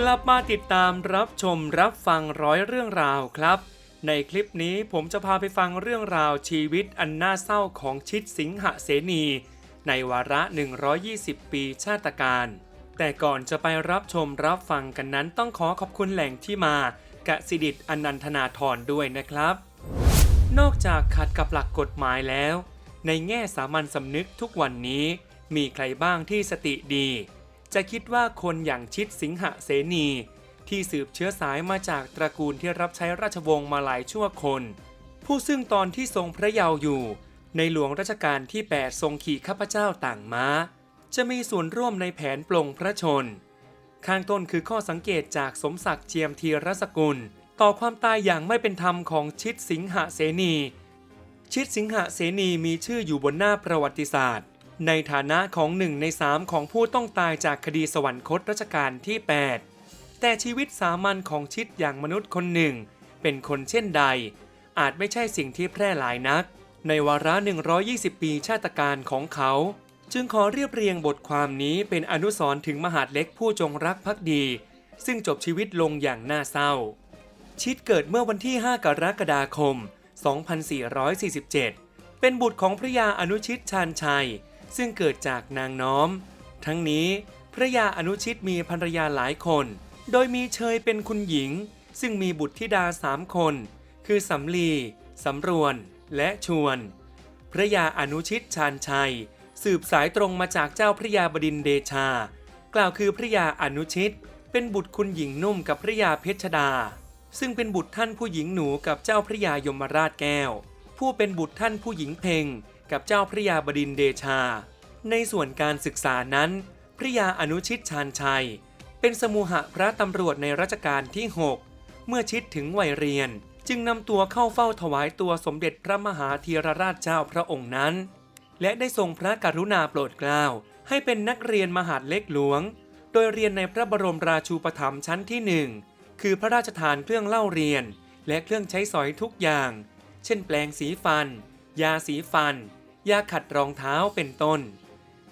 กลับมาติดตามรับชมรับฟังร้อยเรื่องราวครับ ในคลิปนี้ผมจะพาไปฟังเรื่องราวชีวิตอันน่าเศร้าของชิดสิงหเสนี ในวาระ 120 ปีชาตการ แต่ก่อนจะไปรับชมรับฟังกันนั้นต้องขอขอบคุณแหล่งที่มากะสิดิตอนันทนาธรด้วยนะครับ นอกจากขัดกับหลักกฎหมายแล้ว ในแง่สามัญสำนึกทุกวันนี้ มีใครบ้างที่สติดี จะคิดว่าคนอย่างชิดสิงหเสนี ที่สืบเชื้อสายมาจากตระกูลที่รับใช้ราชวงศ์มาหลายชั่วคน ผู้ซึ่งตอนที่ทรงพระเยาว์อยู่ ในหลวงรัชกาลที่ 8 ทรงขี่ข้าพเจ้าต่างม้า จะมีส่วนร่วมในแผนปลงพระชน ข้างต้นคือข้อสังเกตจากสมศักดิ์เจียมทีรสกุล ต่อความตายอย่างไม่เป็นธรรมของชิดสิงหเสนี ชิดสิงหเสนีมีชื่ออยู่บนหน้าประวัติศาสตร์ ในฐานะของหนึ่งในสามของผู้ต้องตายจากคดีสวรรคตรัชกาลที่ 8 แต่ชีวิตสามัญของชิดอย่างมนุษย์คนหนึ่ง เป็นคนเช่นใด อาจไม่ใช่สิ่งที่แพร่หลายนัก ในวาระ 120 ปีชาติการของเขา จึงขอเรียบเรียงบทความนี้เป็นอนุสรณ์ถึงมหาดเล็กผู้จงรักภักดี ซึ่งจบชีวิตลงอย่างน่าเศร้า ชิดเกิดเมื่อวันที่ 5 กรกฎาคม 2447 เป็นบุตรของพระยาอนุชิตชาญชัย ซึ่งเกิดจากนางน้อม ทั้งนี้พระยาอนุชิตมีภรรยาหลายคน โดยมีเชยเป็นคุณหญิง ซึ่งมีบุตรธิดาสามคน คือสำลีสำรวนและชวน พระยาอนุชิตชาญชัย สืบสายตรงมาจากเจ้าพระยาบดินเดชา กล่าวคือพระยาอนุชิต เป็นบุตรคุณหญิงนุ่มกับพระยาเพชรดา ซึ่งเป็นบุตรท่านผู้หญิงหนูกับเจ้าพระยายมราชแก้ว ผู้เป็นบุตรท่านผู้หญิงเพ็ง กับเจ้าพระยาบดินเดชา ในส่วนการศึกษานั้น พระยาอนุชิตชาญชัย เป็นสมุหะพระตำรวจในรัชกาลที่ 6 เมื่อชิดถึงวัยเรียน จึงนำตัวเข้าเฝ้าถวายตัวสมเด็จพระมหาธีรราชเจ้าพระองค์นั้น และได้ทรงพระกรุณาโปรดเกล้าให้เป็นนักเรียนมหาดเล็กหลวง โดยเรียนในพระบรมราชูปถัมภ์ชั้นที่หนึ่งคือพระราชทานเครื่องเล่าเรียน และเครื่องใช้สอยทุกอย่าง เช่นแปลงสีฟัน ยาสีฟัน ยาขัดรองเท้าเป็นต้น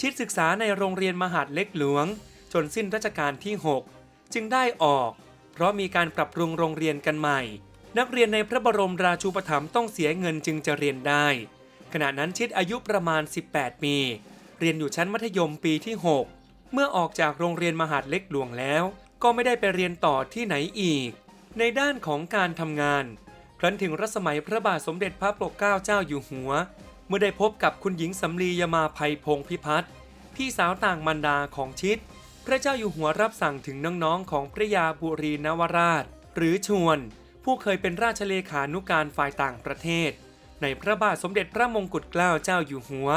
ชิดศึกษาในโรงเรียนมหาดเล็กหลวง จนสิ้นรัชกาลที่ 6 จึงได้ออก เพราะมีการปรับปรุงโรงเรียนกันใหม่ นักเรียนในพระบรมราชูปถัมภ์ต้องเสียเงินจึงจะเรียนได้ ขณะนั้นชิดอายุประมาณ 18 ปี เรียนอยู่ชั้นมัธยมปีที่ 6 เมื่อออกจากโรงเรียนมหาดเล็กหลวงแล้ว ก็ไม่ได้ไปเรียนต่อที่ไหนอีก ในด้านของการทำงาน ครั้นถึงรัสมัยพระบาทสมเด็จพระปกเกล้าเจ้าอยู่หัว เมื่อได้พบกับคุณหญิงสำลียมาภัยพงศพิพัฒน์พี่สาวต่างมารดาของชิด พระเจ้าอยู่หัวรับสั่งถึงน้องๆของพระยาบุรีนวราช หรือชวน ผู้เคยเป็นราชเลขานุการฝ่ายต่างประเทศ ในพระบาทสมเด็จพระมงกุฎเกล้าเจ้าอยู่หัว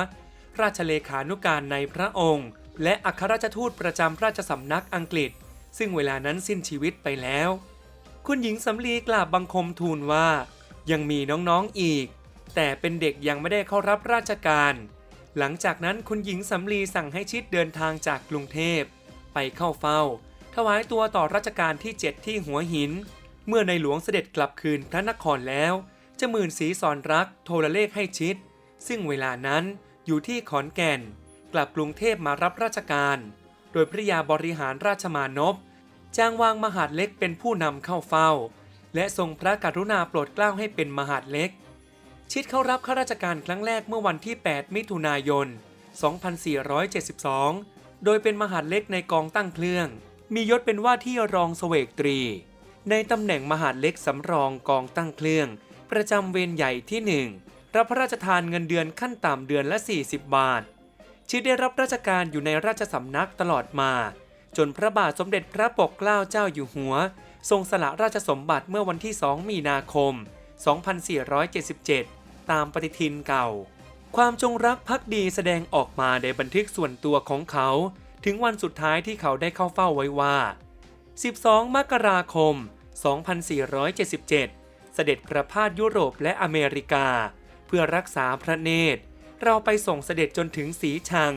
ราชเลขานุการในพระองค์ และอัครราชทูตประจำราชสำนักอังกฤษ ซึ่งเวลานั้นสิ้นชีวิตไปแล้ว คุณหญิงสำลีกราบบังคมทูลว่า ยังมีน้องๆอีก แต่เป็นเด็กยังไม่ได้เข้ารับราชการ หลังจากนั้นคุณหญิงสำลีสั่งให้ชิดเดินทางจากกรุงเทพ ไปเข้าเฝ้า ถวายตัวต่อรัชกาลที่ 7 ที่หัวหิน เมื่อในหลวงเสด็จกลับคืนพระนครแล้วจะหมื่นสีสอนรักโทรเลขให้ชิด ซึ่งเวลานั้นอยู่ที่ขอนแก่น กลับกรุงเทพมารับราชการ โดยพระยาบริหารราชมานพ จ้างวางมหาดเล็กเป็นผู้นำเข้าเฝ้า และทรงพระกรุณาโปรดเกล้าให้เป็นมหาดเล็ก ชิดเข้ารับข้าราชการครั้งแรกเมื่อวันที่ 8 มิถุนายน 2472 โดยเป็นมหาดเล็กในกองตั้งเครื่อง มียศเป็นว่าที่รองเสวกตรี ในตำแหน่งมหาดเล็กสำรองกองตั้งเครื่อง ประจำเวรใหญ่ที่ 1 รับพระราชทานเงินเดือนขั้นต่ำเดือนละ 40 บาท ชิดได้รับราชการอยู่ในราชสำนักตลอดมา จนพระบาทสมเด็จพระปกเกล้าเจ้าอยู่หัว ทรงสละราชสมบัติเมื่อวันที่ 2 มีนาคม 2477 ตามปฏิทินเก่า ความจงรักภักดีแสดงออกมาในบันทึกส่วนตัวของเขา ถึงวันสุดท้ายที่เขาได้เข้าเฝ้าไว้ว่า 12 มกราคม 2477 เสด็จประพาสยุโรปและอเมริกา เพื่อรักษาพระเนตร เราไปส่งเสด็จจนถึงสีชัง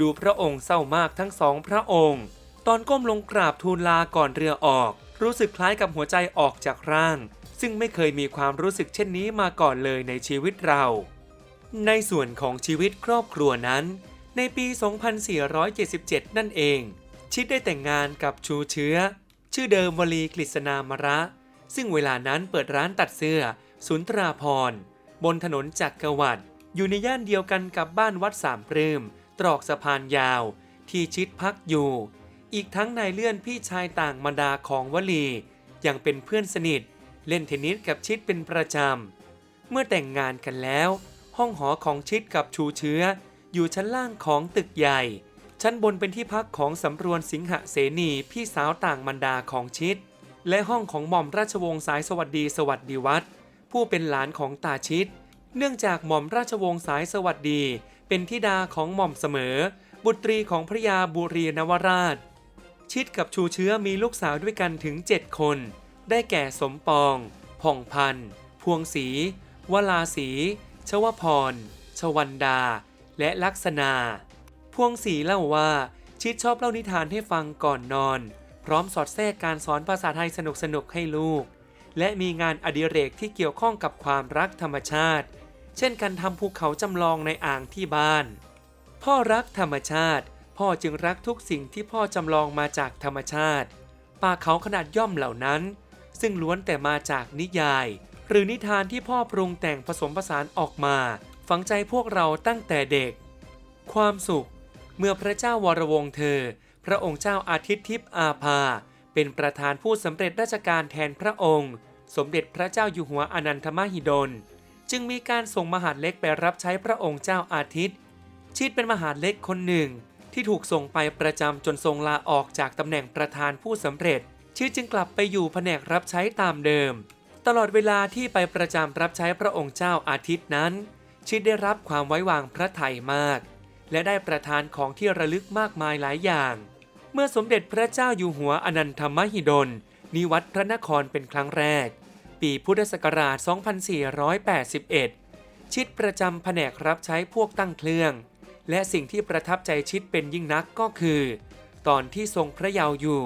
ดูพระองค์เศร้ามากทั้งสองพระองค์ ตอนก้มลงกราบทูลลาก่อนเรือออก รู้สึกคล้ายกับหัวใจออกจากร่าง ซึ่งไม่เคยมีความรู้สึกเช่นนี้มาก่อนเลยในชีวิตเรา ในส่วนของชีวิตครอบครัวนั้น ในปี 2477 นั่นเอง ชิดได้แต่งงานกับชูเชื้อ ชื่อเดิมวลีกฤษณามระ ซึ่งเวลานั้นเปิดร้านตัดเสื้อ สุนทราพรบนถนนจักรวรรดิอยู่ในย่านเดียวกันกับบ้านวัดสามปรืมตรอกสะพานยาว ที่ชิดพักอยู่ อีกทั้งนายเลื่อนพี่ชายต่างมารดาของวลียังเป็นเพื่อนสนิท เล่นเทนนิสกับชิดเป็นประจำ เมื่อแต่งงานกันแล้ว ห้องหอของชิดกับชูเชื้อ อยู่ชั้นล่างของตึกใหญ่ ชั้นบนเป็นที่พักของสำรวนสิงหเสนีพี่สาวต่างมารดาของชิด และห้องของหม่อมราชวงศ์สายสวัสดีสวัสดีวัฒผู้เป็นหลานของตาชิด เนื่องจากหม่อมราชวงศ์สายสวัสดี เป็นธิดาของหม่อมเสมอ บุตรีของพระยาบุรีนวราช ชิดกับชูเชื้อมีลูกสาวด้วยกันถึง 7 คน ได้แก่สมปอง ผ่องพันธ์พวงศรีวลาศรีชวพร ชวันดา และลักษณา พวงศรีเล่าว่าชิดชอบเล่านิทานให้ฟังก่อนนอน พร้อมสอดแทรกการสอนภาษาไทยสนุกๆให้ลูก และมีงานอดิเรกที่เกี่ยวข้องกับความรักธรรมชาติ เช่นการทำภูเขาจำลองในอ่างที่บ้าน พ่อรักธรรมชาติ พ่อจึงรักทุกสิ่งที่พ่อจำลองมาจากธรรมชาติ ป่าเขาขนาดย่อมเหล่านั้น ซึ่งล้วนแต่มาจากนิยาย หรือนิทานที่พ่อปรุงแต่งผสมผสานออกมา ฝังใจพวกเราตั้งแต่เด็ก ความสุข เมื่อพระเจ้าวรวงเธอ พระองค์เจ้าอาทิตย์ทิพย์อาภา เป็นประธานผู้สำเร็จราชการแทนพระองค์ สมเด็จพระเจ้าอยู่หัวอนันทมหิดล จึงมีการส่งมหาดเล็กไปรับใช้พระองค์เจ้าอาทิตย์ ชิดเป็นมหาดเล็กคนหนึ่ง ที่ถูกส่งไปประจำจนทรงลาออกจากตำแหน่งประธานผู้สำเร็จชิดจึงกลับไปอยู่แผนกรับใช้ตามเดิม ตลอดเวลาที่ไปประจำรับใช้พระองค์เจ้าอาทิตย์นั้น ชิดได้รับความไว้วางพระทัยมาก และได้ประทานของที่ระลึกมากมายหลายอย่าง เมื่อสมเด็จพระเจ้าอยู่หัวอนันทมหิดลนิวัตพระนครเป็นครั้งแรก ปีพุทธศักราช 2481 ชิดประจำแผนกรับใช้พวกตั้งเครื่อง และสิ่งที่ประทับใจชิดเป็นยิ่งนักก็คือ ตอนที่ทรงพระเยาว์อยู่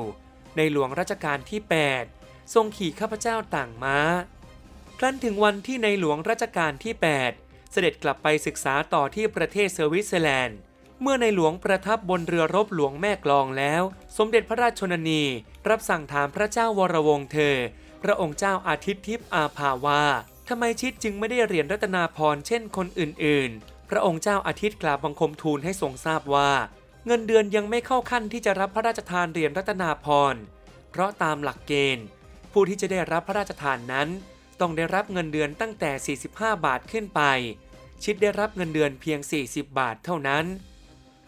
ในหลวงรัชกาลที่ 8 ทรงขี่ข้าพเจ้าต่างม้า ครั้นถึงวันที่ในหลวงรัชกาลที่ 8 เสด็จกลับไปศึกษาต่อที่ประเทศสวิตเซอร์แลนด์ เมื่อในหลวงประทับบนเรือรบหลวงแม่กลองแล้ว สมเด็จพระราชชนนี รับสั่งถามพระเจ้าวรวงเธอ พระองค์เจ้าอาทิตย์ทิพย์อาภาว่าทำไมชิดจึงไม่ได้เรียนรัตนาพรเช่นคนอื่นๆ พระองค์เจ้าอาทิตย์กราบบังคมทูลให้ทรงทราบว่า เงินเดือนยังไม่เข้าขั้นที่จะรับพระราชทานเหรียญรัตนาพรณ์เพราะตามหลักเกณฑ์ ผู้ที่จะได้รับพระราชทานนั้น ต้องได้รับเงินเดือนตั้งแต่ 45 บาทขึ้นไป ชิดได้รับเงินเดือนเพียง 40 บาทเท่านั้น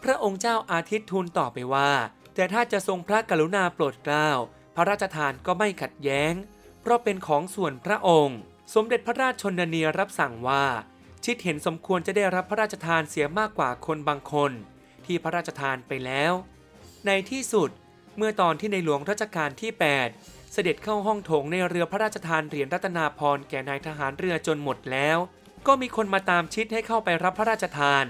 พระองค์เจ้าอาทิตย์ทูลตอบไปว่า แต่ถ้าจะทรงพระกรุณาโปรดเกล้า พระราชทานก็ไม่ขัดแย้ง เพราะเป็นของส่วนพระองค์ สมเด็จพระราชชนนีรับสั่งว่า ชิดเห็นสมควรจะได้รับพระราชทานเสียมากกว่าคนบางคน ที่พระราชทานไปแล้ว ในที่สุดเมื่อตอนที่ในหลวงรัชกาลที่ 8 เสด็จเข้าห้องโถงในเรือพระราชทานเหรียญรัตนาพรแก่นายทหารเรือจนหมดแล้ว ก็มีคนมาตามชิดให้เข้าไปรับพระราชทาน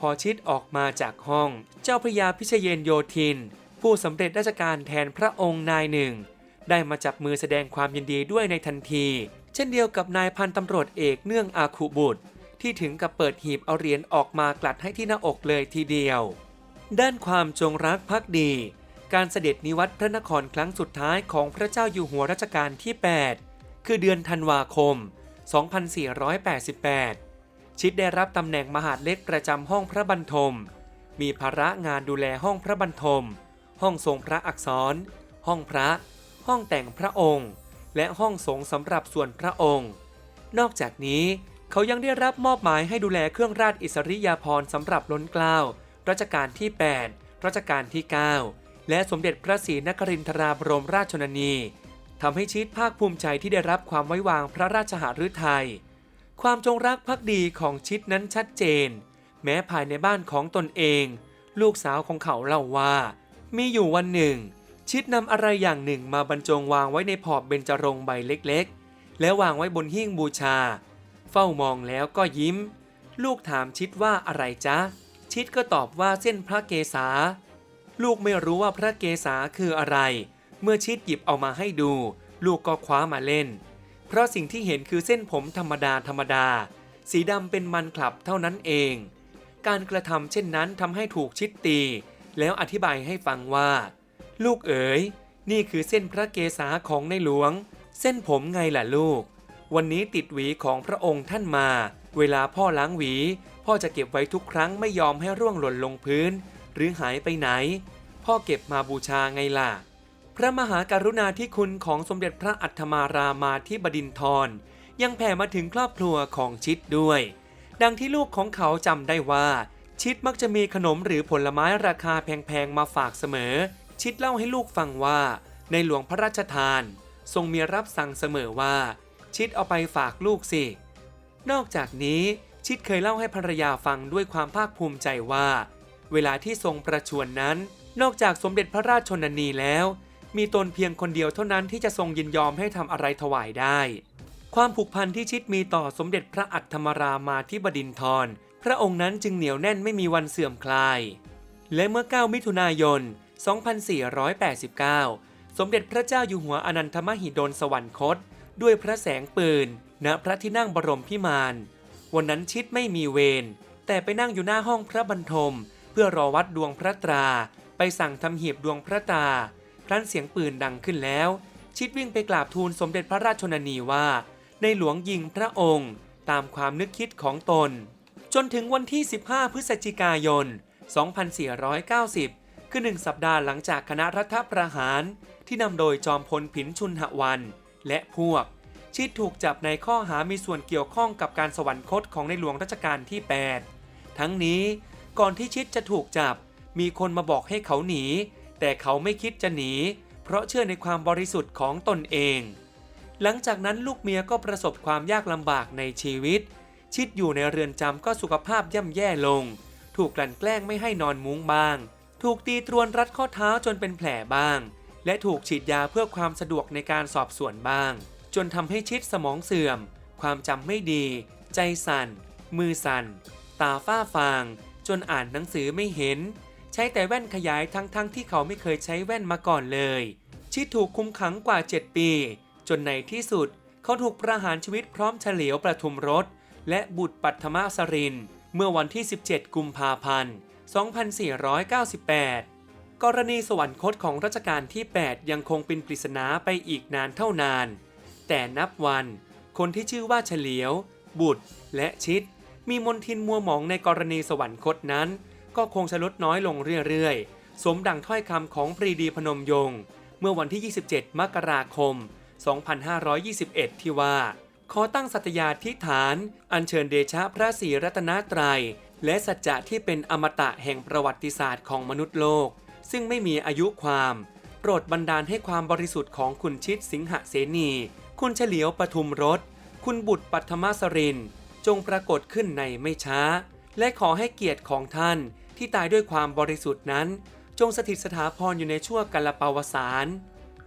พอชิดออกมาจากห้อง เจ้าพระยาพิเชยนโยธิน ผู้สำเร็จราชการแทนพระองค์นายหนึ่ง ได้มาจับมือแสดงความยินดีด้วยในทันที เช่นเดียวกับนายพันตำรวจเอกเนื่องอาคุบุตร ที่ถึงกับเปิดหีบเอาเหรียญออกมากลัดให้ที่หน้าอกเลยทีเดียว ด้านความจงรักภักดี การเสด็จนิวัตพระนครครั้งสุดท้ายของพระเจ้าอยู่หัวรัชกาลที่ 8 คือเดือนธันวาคม 2488 ชิดได้รับตำแหน่งมหาดเล็กประจำห้องพระบรรทม มีภาระงานดูแลห้องพระบรรทม ห้องทรงพระอักษร ห้องพระ ห้องแต่งพระองค์ และห้องสงสำหรับส่วนพระองค์ นอกจากนี้ เขายังได้รับมอบหมายให้ดูแลเครื่องราชอิสริยาภรณ์สำหรับล้นเกล้ารัชกาลที่ 8 รัชกาลที่ 9 และสมเด็จพระศรีนครินทราบรมราชชนนีทำให้ชิดภาคภูมิใจที่ได้รับความไว้วางพระราชหฤทัย ความจงรักภักดีของชิดนั้นชัดเจน แม้ภายในบ้านของตนเอง ลูกสาวของเขาเล่าว่า มีอยู่วันหนึ่ง ชิดนำอะไรอย่างหนึ่งมาบรรจงวางไว้ในพอบเบญจรงค์ใบเล็กๆ แล้วางไว้บนหิ้งบูชา ฝ้ามองแล้วก็ยิ้ม ลูกถามชิดว่าอะไรจ๊ะ ชิดก็ตอบว่าเส้นพระเกศา ลูกไม่รู้ว่าพระเกศาคืออะไร เมื่อชิดหยิบเอามาให้ดู ลูกก็คว้ามาเล่น เพราะสิ่งที่เห็นคือเส้นผมธรรมดาธรรมดา สีดำเป็นมันคลับเท่านั้นเอง การกระทำเช่นนั้นทำให้ถูกชิดตี แล้วอธิบายให้ฟังว่า ลูกเอ๋ยนี่คือเส้นพระเกศาของในหลวง เส้นผมไงล่ะลูก วันนี้ติดหวีของพระองค์ท่านมา เวลาพ่อล้างหวี พ่อจะเก็บไว้ทุกครั้งไม่ยอมให้ร่วงหล่นลงพื้น หรือหายไปไหน พ่อเก็บมาบูชาไงล่ะ พระมหากรุณาธิคุณของสมเด็จพระอัฏฐมารามาธิบดินทร ยังแผ่มาถึงครอบครัวของชิดด้วย ดังที่ลูกของเขาจำได้ว่า ชิดมักจะมีขนมหรือผลไม้ราคาแพงๆมาฝากเสมอ ชิดเล่าให้ลูกฟังว่า ในหลวงพระราชทาน ทรงมีรับสั่งเสมอว่า ชิดเอาไปฝากลูกสิ นอกจากนี้ชิดเคยเล่าให้ภรรยาฟังด้วยความภาคภูมิใจว่า เวลาที่ทรงประชวรนนั้น นอกจากสมเด็จพระราชชนนีแล้ว มีตนเพียงคนเดียวเท่านั้นที่จะทรงยินยอมให้ทำอะไรถวายได้ ความผูกพันที่ชิดมีต่อสมเด็จพระอัฏฐมรามาธิบดินทร พระองค์นั้นจึงเหนียวแน่นไม่มีวันเสื่อมคลาย และเมื่อ 9 มิถุนายน 2489 สมเด็จพระเจ้าอยู่หัวอนันทมหิดลสวรรคต ด้วยพระแสงปืน ณพระที่นั่งบรมพิมาน วันนั้นชิดไม่มีเวรแต่ไปนั่งอยู่หน้าห้องพระบรรทม เพื่อรอวัดดวงพระตรา ไปสั่งทำหีบดวงพระตา ครั้นเสียงปืนดังขึ้นแล้ว ชิดวิ่งไปกราบทูลสมเด็จพระราชชนนีว่า ในหลวงยิงพระองค์ ตามความนึกคิดของตน จนถึงวันที่ 15 พฤศจิกายน 2490 คือหนึ่งสัปดาห์หลังจากคณะรัฐประหารที่นำโดยจอมพลผินชุนหวัน และพวก ชิดถูกจับในข้อหามีส่วนเกี่ยวข้องกับการสวรรคตของในหลวงรัชกาลที่ 8 ทั้งนี้ก่อนที่ชิดจะถูกจับ มีคนมาบอกให้เขาหนี แต่เขาไม่คิดจะหนี เพราะเชื่อในความบริสุทธิ์ของตนเอง หลังจากนั้นลูกเมียก็ประสบความยากลำบากในชีวิต ชิดอยู่ในเรือนจำก็สุขภาพย่ำแย่ลง ถูกกลั่นแกล้งไม่ให้นอนมุ้งบ้าง ถูกตีตรวนรัดข้อเท้าจนเป็นแผลบ้าง และถูกฉีดยาเพื่อความสะดวกในการสอบสวนบ้าง จนทำให้ชิดสมองเสื่อม ความจำไม่ดี ใจสั่น มือสั่น ตาฝ้าฟาง จนอ่านหนังสือไม่เห็น ใช้แต่แว่นขยายทั้งๆทที่เขาไม่เคยใช้แว่นมาก่อนเลย ชิดถูกคุมขังกว่า 7 ปี จนในที่สุด เขาถูกประหารชีวิตพร้อมเฉลียวประทุมรถ และบุตรปัทมสริน เมื่อวันที่ 17 กุมภาพันธ์ 2498 กรณีสวรรคตของรัชกาลที่ 8 ยังคงเป็นปริศนาไปอีกนานเท่านาน แต่นับวัน คนที่ชื่อว่าเฉลียว บุตร และชิด มีมนทินมัวหมองในกรณีสวรรคตนั้น ก็คงจะลดน้อยลงเรื่อยๆ สมดังถ้อยคำของปรีดีพนมยงค์เมื่อวันที่ 27 มกราคม 2521 ที่ว่า ขอตั้งสัตยาธิฐาน อัญเชิญเดชะพระศรีรัตนตรัย และสัจจะที่เป็นอมตะแห่งประวัติศาสตร์ของมนุษย์โลก ซึ่งไม่มีอายุความ โปรดบันดาลให้ความบริสุทธิ์ของคุณชิดสิงหเสนี คุณเฉลียวปทุมรสคุณบุตรปัทมสริน จงปรากฏขึ้นในไม่ช้า และขอให้เกียรติของท่านที่ตายด้วยความบริสุทธิ์นั้น จงสถิตสถาพรอยู่ในชั่วกัลปาวสาร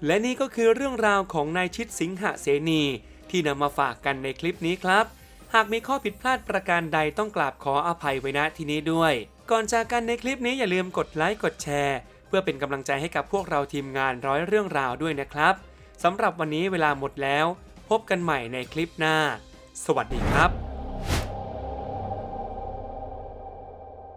และนี่ก็คือเรื่องราวของนายชิดสิงหเสนีที่นำมาฝากกันในคลิปนี้ครับ หากมีข้อผิดพลาดประการใดต้องกราบขออภัยไว้ณที่นี้ด้วย ก่อนจากกันในคลิปนี้อย่าลืมกดไลค์กดแชร์ เพื่อเป็นกำลังใจให้กับพวกเราทีมงานร้อยเรื่องราวด้วยนะครับสำหรับวันนี้เวลาหมดแล้ว พบกันใหม่ในคลิปหน้า สวัสดีครับ